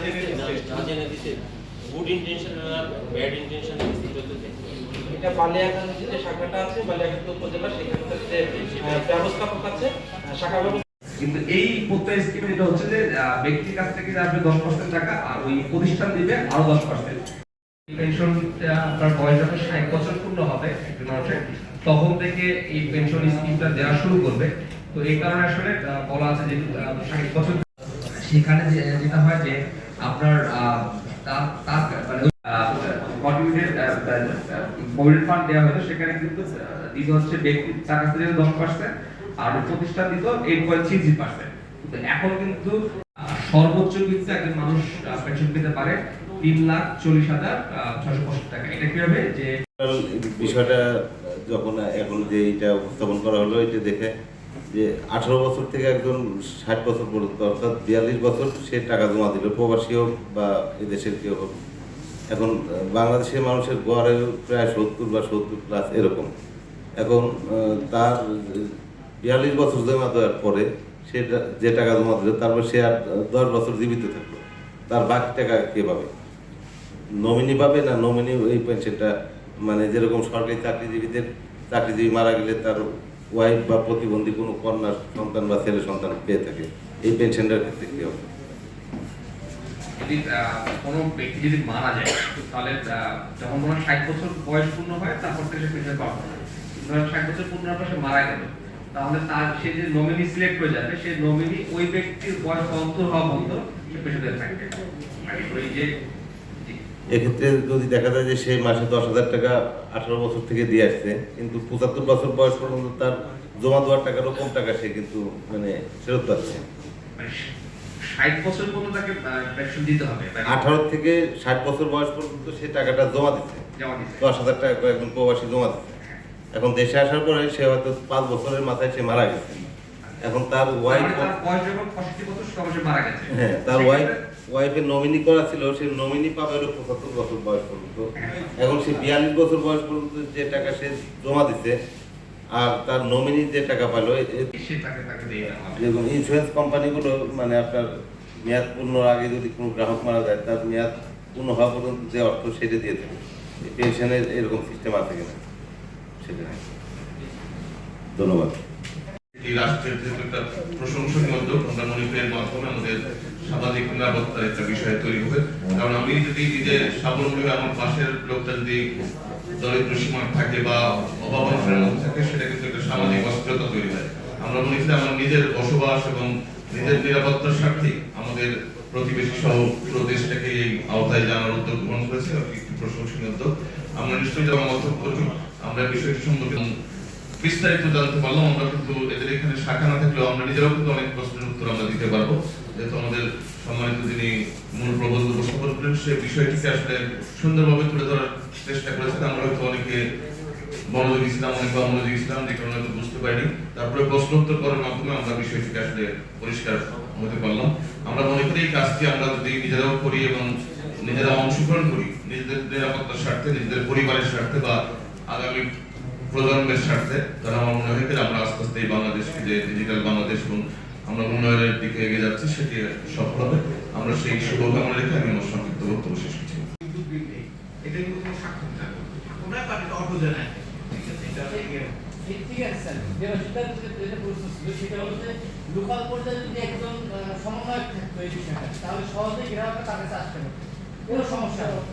না জেনে দিছে গুড ইন্টেনশন আর ব্যাড ইন্টেনশন এটা বালিয়াগঞ্জ যে শাখাটা আছে বালিয়াগঞ্জ উপজেলা আহ, ব্যবস্থাপক আছে শাখা কিন্তু এই প্রত্যয় স্কিমে যেটা হচ্ছে যে ব্যক্তির কাছ থেকে আসবে দশ পার্সেন্ট টাকা আর ওই প্রতিষ্ঠান দিবে আরও দশ পার্সেন্ট পেনশনটা আপনার বয়স যখন ষাট বছর পূর্ণ হবে একজন মানুষের তখন থেকে এই পেনশন স্কিমটা দেওয়া শুরু করবে। তো এই কারণে আসলে বলা আছে যে ষাট বছর সেখানে যেটা হয় যে আপনার প্রভিডেন্ট ফান্ড দেওয়া হতো সেখানে কিন্তু দিতে হচ্ছে ব্যক্তির টাকা থেকে দশ পার্সেন্ট আর প্রতিষ্ঠান দিত এইট পয়েন্ট থ্রি পার্সেন্ট এখন কিন্তু সর্বোচ্চ কিন্তু একজন মানুষ পেনশন পেতে পারে তিন লাখ চল্লিশ হাজার ছশো পঁয়ষট্টি টাকা। এটা কি হবে? যে বিষয়টা যখন এখন যে এটা উপস্থাপন করা হলো, এটা দেখে যে আঠারো বছর থেকে একজন ষাট বছর পর্যন্ত, অর্থাৎ বিয়াল্লিশ বছর সে টাকা জমা দিল, প্রবাসী হোক বা এদেশের কেউ হোক। এখন বাংলাদেশের মানুষের গড়ের প্রায় সত্তর বা সত্তর প্লাস এরকম। এখন তার বিয়াল্লিশ বছর জমা দেওয়ার পরে সে যে টাকা জমা দিল, তারপর সে আর দশ বছর জীবিত থাকল। তার বাকি টাকা কে পাবে? নমিনি পাবে না নমিনি এই পেনশনটা মানে যেরকম সরকারি চাকরিজীবীদের, চাকরিজীবী মারা গেলে তার ওয়াইফ বা প্রতিবন্ধী কোনো কন্যা সন্তান বা ছেলে সন্তান পেয়ে থাকে, এই পেনশনটার ক্ষেত্রে কি হবে তাহলে যখন বয়স পূর্ণ হয়, তারপর থেকে সে মারা তাহলে তার, সে যে নমিনি সিলেক্ট হয়ে যাবে নমিনি ওই ব্যক্তির বয়স হওয়া সে ওই যে। এক্ষেত্রে যদি দেখা যায় যে সে মাসে দশ হাজার টাকা আঠারো বছর থেকে দিয়ে আসছে কিন্তু পঁচাত্তর বছর বয়স পর্যন্ত তার জমা দেওয়ার টাকারও কম টাকা সে কিন্তু মানে ফেরত পাচ্ছে। মানে ষাট বছর পর্যন্ত তাকে পেনশন দিতে হবে মানে আঠারো থেকে ষাট বছর বয়স পর্যন্ত সে টাকাটা জমা দিচ্ছে। দশ হাজার টাকা একজন প্রবাসী জমা দিচ্ছে। এখন দেশে আসার পরে সে হয়তো পাঁচ বছরের মাথায় সে মারা গেছে। এখন তার ওয়াইফ বয়স যখন পঁয়ষট্টি বছর সে মারা গেছে। হ্যাঁ তার ওয়াইফ ওয়াইফের নমিনি করা ছিল সে নমিনি পাবে হলো পঁচাত্তর বছর বয়স পর্যন্ত। এখন সে বিয়াল্লিশ বছর বয়স পর্যন্ত যে টাকা সে জমা দিচ্ছে আর তার নমিনি যে টাকা পাইলো এ- এ- সে তাকে তাকে দিয়ে দেওয়া হবে। যেরকম ইন্স্যুরেন্স কোম্পানিগুলো মানে আপনার মেয়াদ পূর্ণর আগে যদি কোনো গ্রাহক মারা যায় তার মেয়াদ পূর্ণ হওয়া পর্যন্ত যে অর্থ সেটা দিয়ে থাকে পেনশনের এরকম সিস্টেম আছে কিনা সেটা ধন্যবাদ। এই রাষ্ট্রের যেহেতু একটা প্রশংসনীয় উদ্যোগ, আমরা মনে করি মাধ্যমে আমাদের সামাজিক নিরাপত্তার একটা বিষয় তৈরি হবে। কারণ আমি যদি নিজে স্বাবলম্বী হয়ে আমার পাশের লোকটা যদি দরিদ্র সীমা থাকে বা অভাব অনটনের মধ্যে থাকে, সেটা কিন্তু একটা সামাজিক অস্থিরতা তৈরি হয়। আমরা মনে করি আমার নিজের বসবাস এবং নিজের নিরাপত্তার স্বার্থে আমাদের প্রতিবেশী সহ পুরো দেশটাকে এই আওতায় জানার উদ্যোগ গ্রহণ করেছে। একটি প্রশংসনীয় উদ্যোগ। আমরা নিশ্চয়ই মন্তব্য করছি আমরা বিষয়টি সম্পর্কে বিস্তারিত জানতে পারলাম আমরা কিন্তু এদের এখানে শাখা না থাকলেও আমরা নিজেরাও কিন্তু অনেক প্রশ্নের উত্তর আমরা দিতে পারব। যেহেতু আমাদের সম্মানিত যিনি মূল প্রবন্ধ উপস্থাপন করেন সে বিষয়টিকে আসলে সুন্দরভাবে তুলে ধরার চেষ্টা করেছেন। আমরা হয়তো অনেকে মনোযোগী ছিলাম অনেকে অমনোযোগী ছিলাম যে কারণে হয়তো বুঝতে পারিনি। তারপরে প্রশ্নোত্তর করার মাধ্যমে আমরা বিষয়টিকে আসলে পরিষ্কার হতে পারলাম। আমরা মনে করি এই কাজটি আমরা যদি নিজেরাও করি এবং নিজেরা অংশগ্রহণ করি, নিজেদের নিরাপত্তার স্বার্থে, নিজেদের পরিবারের স্বার্থে বা আগামী প্রজন্মের স্বার্থে তাহলে আমার মনে হয় আমরা আস্তে আস্তে এই বাংলাদেশকে যে ডিজিটাল বাংলাদেশ এবং আমরা উন্নয়নের দিকে এগিয়ে যাচ্ছি সেটি সফল হবে। আমরা সেই শুভকামনা রেখে আমি আমার সংক্ষিপ্ত বক্তব্য শেষ করছি। এটা কিন্তু কোনো না অটো জানায় ঠিক আছে এটা ঠিক আছে স্যার যেটা সেটা যেটা যেটা প্রশ্ন ছিল সেটা হলো যে লোকাল পর্যায়ে যদি একজন আহ, সমন্বয়ক থাকতো এই বিষয়টা তাহলে সহজেই গ্রাহকরা তার কাছে আসতে পারতো কোনো সমস্যা হতো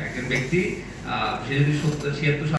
একজন ব্যক্তি সে যদি সত্তর ছিয়াত্তর